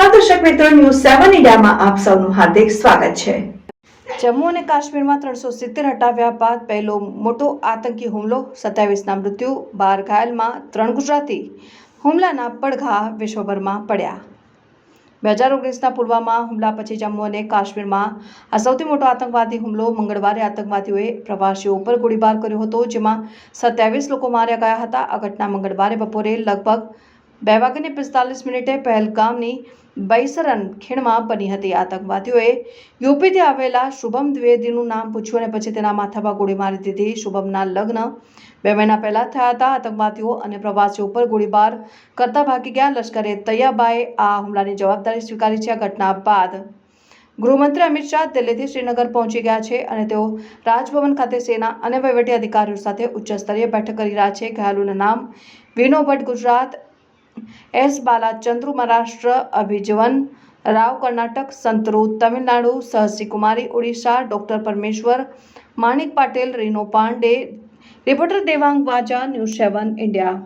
મિત્રો ન્યૂઝ સેવન ઇન્ડિયામાં આપ સૌનું હાર્દિક સ્વાગત છે. જમ્મુ અને કાશ્મીરમાં ત્રણસો સિત્તેર હટાવ્યા બાદ પહેલો મોટો આતંકી હુમલો, સત્યાવીસના મૃત્યુ, બાર ઘાયલમાં ત્રણ ગુજરાતી હુમલાના પડઘા વિશ્વભરમાં પડ્યા. બે હજાર ઓગણીસના પુલવામા હુમલા પછી જમ્મુ અને કાશ્મીરમાં આ સૌથી મોટો આતંકવાદી હુમલો મંગળવારે આતંકવાદીઓએ પ્રવાસીઓ ઉપર ગોળીબાર કર્યો હતો, જેમાં સત્યાવીસ લોકો માર્યા ગયા હતા. આ ઘટના મંગળવારે બપોરે લગભગ બે વાગ્યાને પિસ્તાલીસ મિનિટે પહેલગામની બૈસરન ખીણમાં બની હતી આતંકવાદીઓએ યુપીથી આવેલા શુભમ દ્વિવેદીનું નામ પૂછ્યું અને પછી તેના માથા પર ગોળી મારી દીધી. શુભમના લગ્ન બે મહિના પહેલા થયા હતા. આતંકવાદીઓ અને પ્રવાસીઓ ઉપર ગોળીબાર કરતા ભાગી ગયા. લશ્કરે તૈયાબાએ આ હુમલાની જવાબદારી સ્વીકારી છે. આ ઘટના બાદ ગૃહમંત્રી અમિત શાહ દિલ્હીથી શ્રીનગર પહોંચી ગયા છે અને તેઓ રાજભવન ખાતે સેના અને વહીવટી અધિકારીઓ સાથે ઉચ્ચ સ્તરીય બેઠક કરી રહ્યા છે. ઘાયલોના નામ Vino Bhatt Gujarat S Balachandru Maharashtra Abhijavan. Rao Karnataka Santaru Tamilnadu. Sahasi Kumari Odisha. Doctor Parameshwar. Manik Patel, Rino Pandey. Reporter Devang Vaja, news seven, India.